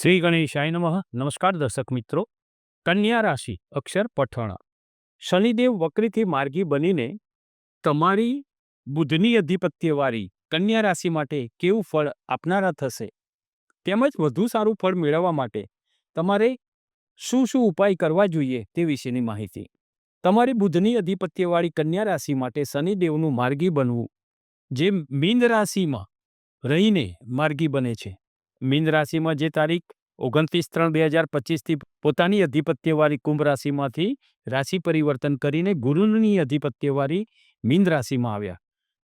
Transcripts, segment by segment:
શ્રી ગણેશાય નમઃ. નમસ્કાર દર્શક મિત્રો. કન્યા રાશિ, અક્ષર પઠણ. શનિદેવ વક્રીથી માર્ગી બનીને તમારી બુધની અધિપત્યવાળી કન્યા રાશિ માટે કેવું ફળ આપનારા થશે? તેમજ વધુ સારું ફળ મેળવવા માટે તમારે શું શું ઉપાય કરવા જોઈએ તે વિશેની માહિતી. તમારી બુધની અધિપત્યવાળી કન્યા રાશિ માટે શનિદેવનું માર્ગી બનવું, જે મીન રાશિમાં રહીને માર્ગી બને છે. મીન રાશિમાં જે તારીખ ઓગણત્રીસ ત્રણ બે હજાર પચીસથી પોતાની અધિપત્યવાળી કુંભ રાશિમાંથી રાશિ પરિવર્તન કરીને ગુરુની અધિપત્યવાળી મીન રાશિમાં આવ્યા.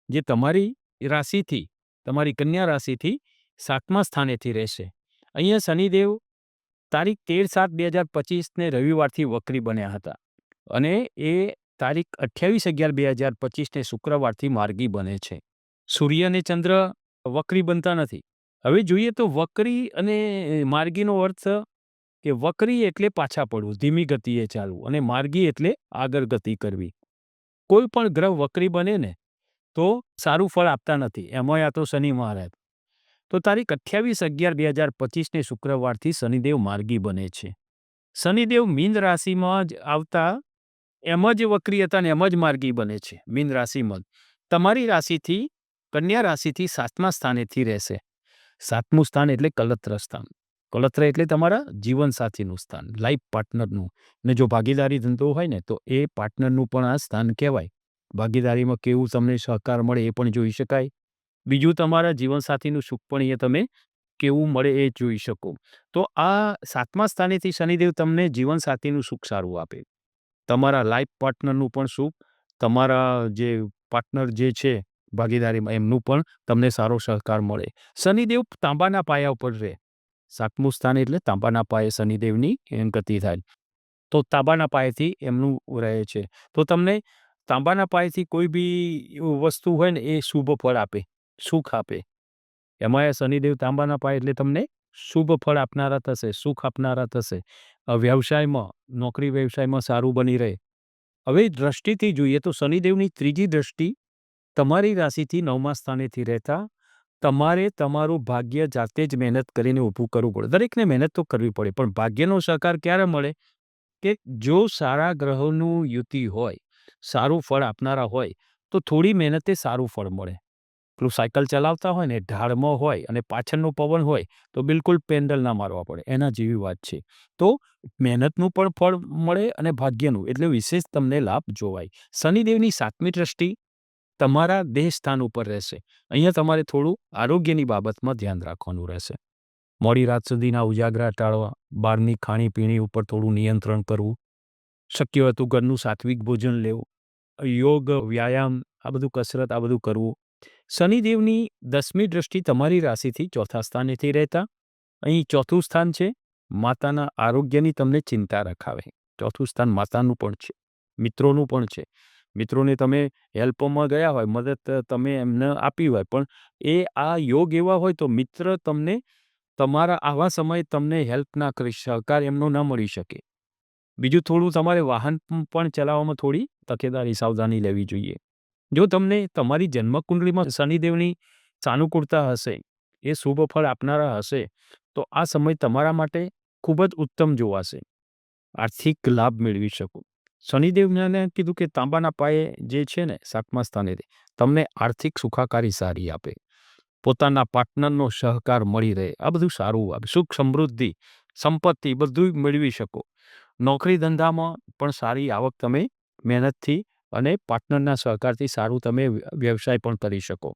જે તમારી રાશિથી, તમારી કન્યા રાશિથી સાતમા સ્થાનેથી રહેશે. અહીંયા શનિદેવ તારીખ તેર સાત બે હજાર પચીસને રવિવારથી વક્રી બન્યા હતા અને એ તારીખ અઠ્યાવીસ અગિયાર બે હજાર પચીસને શુક્રવારથી માર્ગી બને છે. સૂર્ય અને ચંદ્ર વક્રી બનતા નથી. હવે જોઈએ તો વક્રી અને માર્ગીનો અર્થ કે વક્રી એટલે પાછા પડવું, ધીમી ગતિએ ચાલવું અને માર્ગી એટલે આગળ ગતિ કરવી. કોઈ પણ ગ્રહ વક્રી બને ને, તો સારું ફળ આપતા નથી. એમાં આ તો શનિ મહારાજ. તો તારીખ અઠ્યાવીસ અગિયાર બે હજાર પચીસને શુક્રવારથી શનિદેવ માર્ગી બને છે. શનિદેવ મીન રાશિમાં જ આવતા એમ જ વક્રી હતા ને એમ જ માર્ગી બને છે, મીન રાશિમાં તમારી રાશિથી, કન્યા રાશિથી સાતમા સ્થાનેથી રહેશે. સાતમું સ્થાન એટલે કલત્ર સ્થાન. કલત્ર એટલે તમારા જીવનસાથીનું સ્થાન લાઈફ પાર્ટનરનું ને. જો ભાગીદારી ધંધો હોય ને, તો એ પાર્ટનરનું પણ આ સ્થાન કહેવાય. ભાગીદારીમાં કેવું તમને સહકાર મળે એ પણ જોઈ શકાય. બીજું તમારા જીવનસાથીનું સુખ પણ એ તમે કેવું મળે એ જોઈ શકો. તો આ સાતમા સ્થાનેથી શનિદેવ તમને જીવનસાથીનું સુખ સારું આપે. તમારા લાઈફ પાર્ટનરનું પણ સુખ, તમારા જે પાર્ટનર જે છે ભાગીદારીમાં એમનું પણ તમને સારો સહકાર મળે. શનિદેવ તાંબાના પાયા ઉપર રહે. સાતમું સ્થાન એટલે તાંબાના પાયે શનિદેવની ગતિ થાય. તો તાંબાના પાયેથી એમનું રહે છે. તો તમને તાંબાના પાયેથી કોઈ બી વસ્તુ હોય ને, એ શુભ ફળ આપે. સુખ આપે. એમાં એ શનિદેવ તાંબાના પાય એટલે તમને શુભ ફળ આપનારા થશે, સુખ આપનારા થશે. વ્યવસાયમાં, નોકરી વ્યવસાયમાં સારું બની રહે. હવે દ્રષ્ટિથી જોઈએ તો શનિદેવની ત્રીજી દ્રષ્ટિ તમારી રાશિથી નવમા સ્થાનેથી રહેતા તમારે તમારું ભાગ્ય જાતે જ મહેનત કરીને ઊભું કરવું પડે. દરેકને મહેનત તો કરવી પડે, પણ ભાગ્યનો સહકાર ક્યારે મળે? કે જો સારા ગ્રહોનું યુતિ હોય, સારું ફળ આપનારા હોય, તો થોડી મહેનતે સારું ફળ મળે. પેલું સાયકલ ચલાવતા હોય ને, ઢાળમાં હોય અને પાછળનો પવન હોય, તો બિલકુલ પેન્ડલ ના મારવા પડે. એના જેવી વાત છે. તો મહેનતનું પણ ફળ મળે અને ભાગ્યનું. એટલે વિશેષ તમને લાભ જોવાય. શનિદેવની સાતમી દ્રષ્ટિ તમારા દેહ સ્થાન ઉપર રહેશે. અહીંયા તમારે થોડું આરોગ્યની બાબતમાં ધ્યાન રાખવાનું રહેશે. મોડી રાત સુધીના ઉજાગરા ટાળવા, બહારની ખાણીપીણી ઉપર થોડું નિયંત્રણ કરવું, શક્ય હતું ઘરનું સાત્વિક ભોજન લેવું, યોગ, વ્યાયામ, આ બધું કસરત, આ બધું કરવું. શનિદેવની દસમી દ્રષ્ટિ તમારી રાશિથી ચોથા સ્થાનેથી રહેતા. અહીં ચોથું સ્થાન છે, માતાના આરોગ્યની તમને ચિંતા રખાવે. ચોથું સ્થાન માતાનું પણ છે, મિત્રોનું પણ છે. મિત્રોને તમે હેલ્પમાં ગયા હોય, મદદ તમે એમને આપી હોય, પણ એ આ યોગ એવા હોય તો મિત્ર તમને તમારા આવા સમયે તમને હેલ્પ ના કરી સહકાર એમનો ન મળી શકે. બીજું થોડું તમારે વાહન પણ ચલાવવામાં થોડી તકેદારી, સાવધાની લેવી જોઈએ. જો તમને તમારી જન્મકુંડળીમાં શનિદેવની સાનુકૂળતા હશે, એ શુભ ફળ આપનારા હશે, તો આ સમય તમારા માટે ખૂબ જ ઉત્તમ જોવાશે. આર્થિક લાભ મેળવી શકો. શનિદેવને કીધું કે તાંબાના પાયે જે છે ને સાતમા સ્થાને તમને આર્થિક સુખાકારી સારી આપે. પોતાના પાર્ટનરનો સહકાર મળી રહે, આ બધું સારું આવે સુખ સમૃદ્ધિ, સંપત્તિ બધું મેળવી શકો. નોકરી ધંધામાં પણ સારી આવક તમે મહેનતથી અને પાર્ટનરના સહકારથી સારું તમે વ્યવસાય પણ કરી શકો.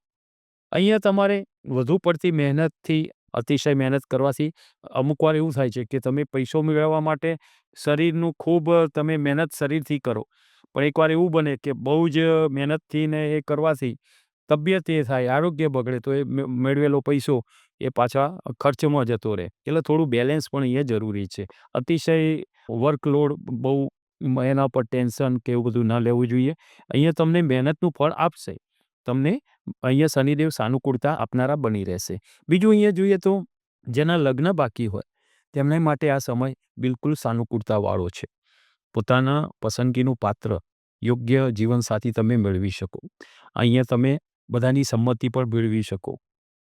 અહીંયા તમારે વધુ પડતી મહેનતથી અતિશય મહેનત કરવાથી અમુક વાર એવું થાય છે કે તમે પૈસો મેળવવા માટે શરીરનું ખૂબ, તમે મહેનત શરીરથી કરો. પણ એકવાર એવું બને કે બહુ જ મહેનતથી ને એ કરવાથી તબિયત એ થાય, આરોગ્ય બગડે, તો એ મેળવેલો પૈસો એ પાછા ખર્ચમાં જતો રહે. એટલે થોડું બેલેન્સ પણ એ જરૂરી છે. અતિશય વર્કલોડ બહુ એના પર ટેન્શન કે એવું બધું ન લેવું જોઈએ. અહીંયા તમને મહેનતનું ફળ આપશે. તમને અહીંયા શનિદેવ સાનુકૂળતા આપનારા બની રહેશે. બીજું અહીંયા જોઈએ તો જેના લગ્ન બાકી હોય, તેમને માટે આ સમય બિલકુલ સાનુકૂળતાવાળો છે. પોતાના પસંદગીનું પાત્ર યોગ્ય જીવનસાથી તમે મેળવી શકો. અહીંયા તમે બધાની સંમતિ પણ મેળવી શકો.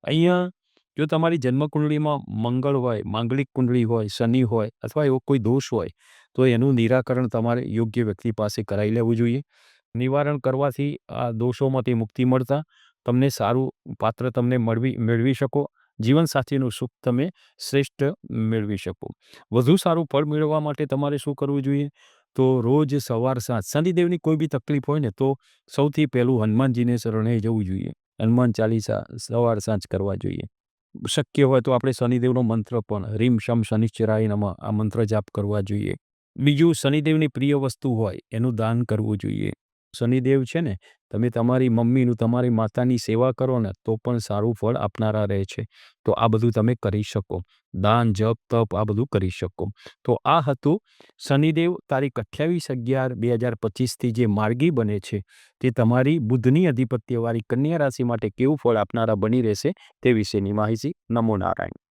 અહીંયા જો તમારી જન્મકુંડળીમાં મંગળ હોય, માંગલિક કુંડળી હોય, શનિ હોય અથવા એવો કોઈ દોષ હોય, તો એનું નિરાકરણ તમારે યોગ્ય વ્યક્તિ પાસે કરાવી લેવું જોઈએ. નિવારણ કરવાથી આ દોષોમાંથી મુક્તિ મળતા તમને સારું પાત્ર તમને મળવી, મેળવી શકો. જીવનસાથીનું સુખ તમે શ્રેષ્ઠ મેળવી શકો. વધુ સારું ફળ મેળવવા માટે તમારે શું કરવું જોઈએ? તો રોજ સવાર સાંજ. શનિદેવની કોઈ બી તકલીફ હોય ને તો સૌથી પહેલું હનુમાનજીને શરણે જવું જોઈએ. હનુમાન ચાલીસા સવાર સાંજ કરવા જોઈએ. શક્ય હોય તો આપણે શનિદેવનો મંત્ર પણ રીમ શમ શનિશ્ચરાય નમઃ આ મંત્ર જાપ કરવા જોઈએ. બીજું શનિદેવની પ્રિય વસ્તુ હોય એનું દાન કરવું જોઈએ. શનિદેવ છે ને, તમે તમારી મમ્મીનું, તમારી માતાની સેવા કરો ને, તો પણ સારું ફળ આપનારા રહે છે. તો આ બધું તમે કરી શકો. દાન, જપ, તપ આ બધું કરી શકો. તો આ હતું શનિદેવ તારીખ અઠ્યાવીસ અગિયાર બે હજાર પચીસથી જે માર્ગી બને છે, તે તમારી બુદ્ધની અધિપત્યવાળી કન્યા રાશિ માટે કેવું ફળ આપનારા બની રહેશે તે વિશેની માહિતી નમો નારાયણ.